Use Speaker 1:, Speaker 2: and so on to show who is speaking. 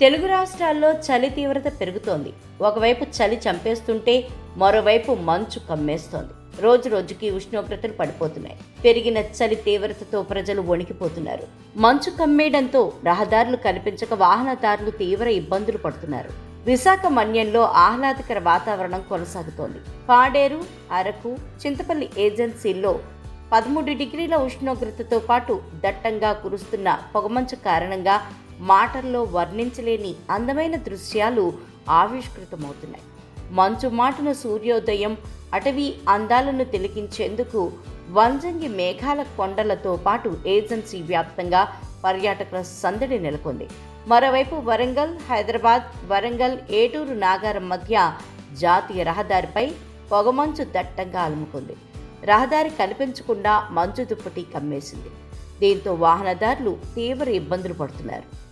Speaker 1: తెలుగు రాష్ట్రాల్లో చలి తీవ్రత పెరుగుతోంది. ఒకవైపు చలి చంపేస్తుంటే మరోవైపు మంచు కమ్మేస్తోంది. రోజు రోజుకి ఉష్ణోగ్రతలు పడిపోతున్నాయి. పెరిగిన చలి తీవ్రతతో ప్రజలు వణికిపోతున్నారు. మంచు కమ్మేయడంతో రహదారులు కనిపించక వాహనదారులు తీవ్ర ఇబ్బందులు పడుతున్నారు. విశాఖ మన్యంలో ఆహ్లాదకర వాతావరణం కొనసాగుతోంది. పాడేరు అరకు చింతపల్లి ఏజెన్సీల్లో పదమూడు డిగ్రీల ఉష్ణోగ్రతతో పాటు దట్టంగా కురుస్తున్న పొగమంచు కారణంగా మాటల్లో వర్ణించలేని అందమైన దృశ్యాలు ఆవిష్కృతమవుతున్నాయి. మంచు మాటున సూర్యోదయం అటవీ అందాలను తిలకించేందుకు వంజంగి మేఘాల కొండలతో పాటు ఏజెన్సీ వ్యాప్తంగా పర్యాటకుల సందడి నెలకొంది. మరోవైపు వరంగల్ హైదరాబాద్ వరంగల్ ఏటూరు నాగారం మధ్య జాతీయ రహదారిపై పొగమంచు దట్టంగా అలుముకుంది. రహదారి కనిపించకుండా మంచు దుప్పటి కమ్మేసింది. దీంతో వాహనదారులు తీవ్ర ఇబ్బందులు పడుతున్నారు.